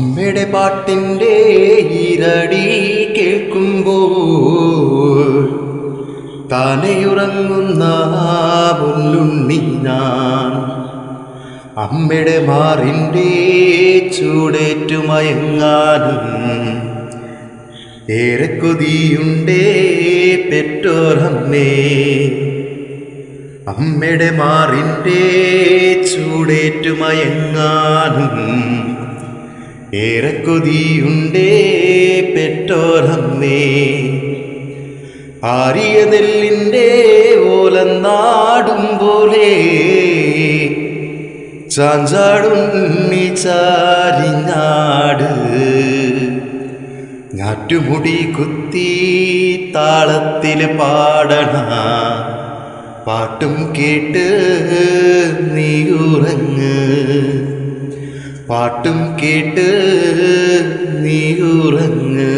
അമ്മയുടെ പാട്ടിന്റെ ഇരടി കേൾക്കുമ്പോൾ താനെയുറങ്ങുന്ന പൊല്ലുണ്ണി ഞാൻ അമ്മയുടെ മാറിന്റെ ചൂടേറ്റുമയങ്ങാനും ഏറെ കൊതിയുണ്ടേ പെറ്റോരമ്മേ അമ്മയുടെ മാറിന്റെ ചൂടേറ്റുമയങ്ങാനും ഏറെ കൊതിയുണ്ടേ പെട്ടോരമ്മേ ആരിയ നെല്ലിന്റെ ഓലനാടും പോലെ. ചാഞ്ചാടുണ്ണി ചാരിഞ്ഞാട്. ഞാറ്റുമുടി കുത്തി താളത്തിൽ പാടണ. പാട്ടും കേട്ട് നീ ഉറങ്ങ് പാട്ടും കേട്ട് നീ ഉറങ്ങ്.